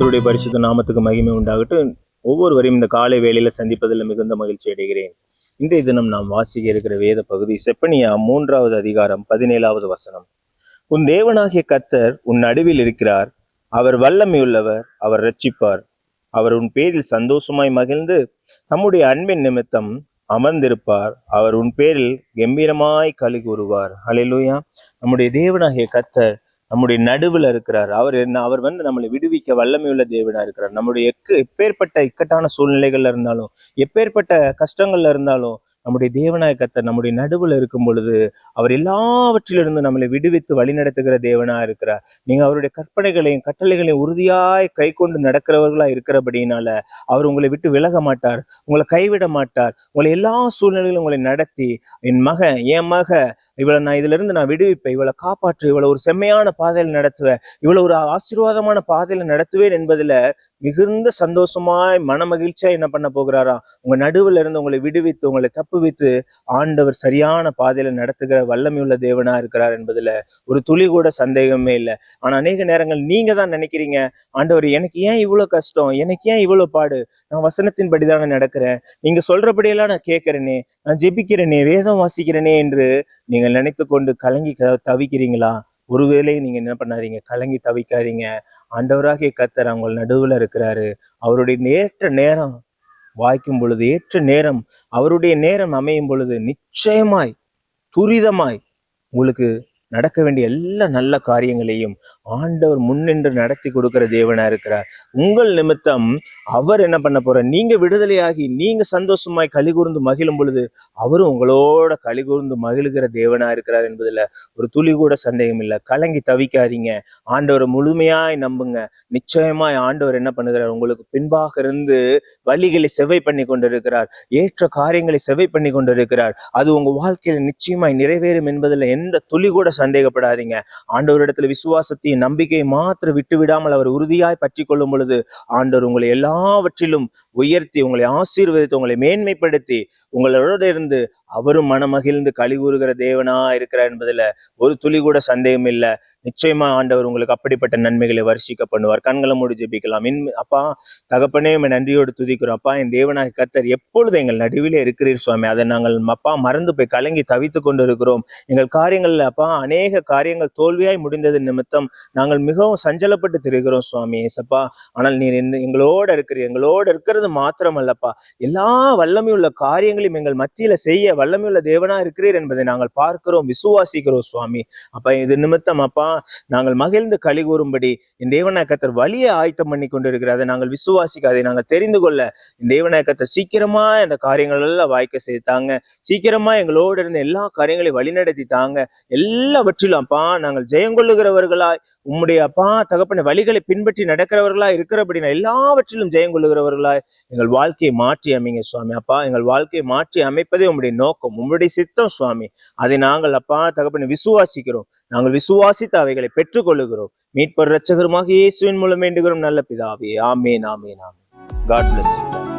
கத்தருடைய பரிசுத்த நாமத்துக்கு மகிமை உண்டாகட்டும். ஒவ்வொருவரையும் இந்த காலை வேளையில சந்திப்பதில் மிகுந்த மகிழ்ச்சி அடைகிறேன். இன்றைய தினம் நாம் வாசிக்க இருக்கிற வேத பகுதி செப்பனியா மூன்றாவது அதிகாரம் பதினேழாவது வசனம். உன் தேவனாகிய கர்த்தர் உன் நடுவில் இருக்கிறார். அவர் வல்லமையுள்ளவர் அவர் ரட்சிப்பார் அவர் உன் பேரில் சந்தோஷமாய் மகிழ்ந்து தம்முடைய அன்பின் நிமித்தம் அமர்ந்திருப்பார். அவர் உன் பேரில் கம்பீரமாய் களி கூறுவார் அலையிலூயா நம்முடைய தேவனாகிய கர்த்தர் நம்முடைய நடுவில் இருக்கிறார். அவர் என்ன அவர் வந்து நம்மளை விடுவிக்க வல்லமையுள்ள தேவனாக இருக்கிறார். நம்முடைய எக்கு எப்பேற்பட்ட இக்கட்டான சூழ்நிலைகள்ல இருந்தாலும் எப்பேற்பட்ட கஷ்டங்கள்ல இருந்தாலும் நம்முடைய தேவனாய கத்தர் நம்முடைய நடுவில் இருக்கும் பொழுது அவர் எல்லாவற்றிலிருந்து நம்மளை விடுவித்து வழிநடத்துகிற தேவனா இருக்கிறார். நீங்க அவருடைய கற்பனைகளையும் கட்டளைகளையும் உறுதியாய் கை கொண்டு நடக்கிறவர்களா இருக்கிறபடினால அவர் உங்களை விட்டு விலக மாட்டார் உங்களை கைவிட மாட்டார் உங்களை எல்லா சூழ்நிலையிலும் உங்களை நடத்தி என் மகன் என் மக இவளை நான் இதுல இருந்து நான் விடுவிப்பேன் இவளை காப்பாற்று இவளை ஒரு செம்மையான பாதையில் நடத்துவேன் இவளை ஒரு ஆசீர்வாதமான பாதையில நடத்துவேன் என்பதுல மிகுந்த சந்தோஷமாய் மன மகிழ்ச்சியா என்ன பண்ண போகிறாரா? உங்க நடுவில் இருந்து உங்களை விடுவித்து உங்களை தப்புவித்து ஆண்டவர் சரியான பாதையில நடத்துகிற வல்லமையுள்ள தேவனா இருக்கிறார் என்பதுல ஒரு துளி கூட சந்தேகமே இல்லை. ஆனா அநேக நேரங்கள் நீங்க தான் நினைக்கிறீங்க ஆண்டவர் எனக்கு ஏன் இவ்வளவு கஷ்டம்? எனக்கு ஏன் இவ்வளவு பாடு? நான் வசனத்தின் தானே நடக்கிறேன். நீங்க சொல்றபடியெல்லாம் நான் கேட்கிறேனே நான் ஜெபிக்கிறேனே வேதம் வாசிக்கிறேனே என்று நீங்கள் நினைத்து கொண்டு கலங்கி தவிக்கிறீங்களா? ஒருவேளை நீங்க என்ன பண்ணாதீங்க? கலங்கி தவிக்காதீங்க. ஆண்டவராகிய கத்தர் அவங்க நடுவில் இருக்கிறாரு. அவருடைய ஏற்ற நேரம் வாய்க்கும் பொழுது ஏற்ற நேரம் அவருடைய நேரம் அமையும் பொழுது நிச்சயமாய் துரிதமாய் உங்களுக்கு நடக்க வேண்டிய எல்லா நல்ல காரியங்களையும் ஆண்டவர் முன்னின்று நடத்தி கொடுக்கிற தேவனா இருக்கிறார். உங்கள் நிமித்தம் அவர் என்ன பண்ண போற நீங்க விடுதலையாகி நீங்க சந்தோஷமாய் கலிகூர்ந்து மகிழும் பொழுது அவரும் உங்களோட கலிகூர்ந்து மகிழுகிற தேவனா இருக்கிறார் என்பதுல ஒரு துளி கூட சந்தேகம் இல்லை. கலங்கி தவிக்காதீங்க. ஆண்டவரை முழுமையாய் நம்புங்க. நிச்சயமாய் ஆண்டவர் என்ன பண்ணுகிறார்? உங்களுக்கு பின்பாக இருந்து வழிகளை செவை பண்ணி கொண்டிருக்கிறார். ஏற்ற காரியங்களை செவை பண்ணி கொண்டிருக்கிறார். அது உங்க வாழ்க்கையில நிச்சயமாய் நிறைவேறும் என்பதுல எந்த துளி கூட சந்தேகப்படாதீங்க. ஆண்டவரிடத்துல விசுவாசத்தையும் நம்பிக்கையை மாத்திரம் விட்டு விடாமல் அவர் உறுதியாய் பற்றி கொள்ளும் பொழுது ஆண்டவர் உங்களை எல்லாவற்றிலும் உயர்த்தி உங்களை ஆசீர்வதித்து உங்களை மேன்மைப்படுத்தி உங்களோட இருந்து அவரும் மனமகிழ்ந்து கழிவுறுகிற கூறுகிற தேவனா இருக்கிறார் என்பதுல ஒரு துளி கூட சந்தேகம் இல்லை. நிச்சயமா ஆண்டவர் உங்களுக்கு அப்படிப்பட்ட நன்மைகளை வர்ஷிக்க பண்ணுவார். கண்களை மூடி ஜெபிக்கலாம். இன் அப்பா தகப்பனே நம்ம நன்றியோடு துதிக்கிறோம். அப்பா என் தேவனாக கத்தர் எப்பொழுது எங்கள் நடுவிலே இருக்கிறீர் சுவாமி அதை நாங்கள் அப்பா மறந்து போய் கலங்கி தவித்து கொண்டு இருக்கிறோம் எங்கள் காரியங்கள்ல அப்பா அநேக காரியங்கள் தோல்வியாய் முடிந்தது நிமித்தம் நாங்கள் மிகவும் சஞ்சலப்பட்டு திரிகிறோம் சுவாமி ஏசப்பா. ஆனால் நீர் என்ன- எங்களோட இருக்கிறீர். எங்களோட இருக்கிறது மாத்திரம் அல்லப்பா எல்லா வல்லமையுள்ள காரியங்களையும் எங்கள் மத்தியில செய்ய வல்லமையுள்ள தேவனா இருக்கிறீர் என்பதை நாங்கள் பார்க்கிறோம் விசுவாசிக்கிறோம் சுவாமி. அப்ப இது நிமித்தம் அப்பா நாங்கள் மகிழ்ந்து களி கூறும்படி என் தேவனாய வழியை ஆயத்தம் பண்ணி கொண்டிருக்கிறார் அதை நாங்கள் விசுவாசிக்க அதை நாங்கள் தெரிந்து கொள்ள. என் தேவநாயகத்தை சீக்கிரமா இந்த காரியங்கள் எல்லாம் வாய்க்க செய்தாங்க. சீக்கிரமா எங்களோடு இருந்த எல்லா காரியங்களையும் வழிநடத்தி தாங்க. எல்லாவற்றிலும் அப்பா நாங்கள் ஜெயங்கொள்ளுகிறவர்களாய் உம்முடைய அப்பா தகப்பன வழிகளை பின்பற்றி நடக்கிறவர்களாய் இருக்கிறபடி எல்லாவற்றிலும் ஜெயங்கொள்ளுகிறவர்களாய் எங்கள் வாழ்க்கையை மாற்றி அமைங்க சுவாமி. அப்பா எங்கள் வாழ்க்கையை மாற்றி அமைப்பதே உம்முடைய நோக்கம். உம்முடைய சித்தம் சுவாமி. அதை நாங்கள் அப்பா தகப்பனை விசுவாசிக்கிறோம். நாங்கள் விசுவாசித்து அவைகளை பெற்றுக்கொள்ளுகிறோம். மீட்பர் ரட்சகருமாக இயேசுவின் மூலம் வேண்டுகிறோம். நல்ல பிதாவே. ஆமேன் ஆமேன் ஆமேன். God bless you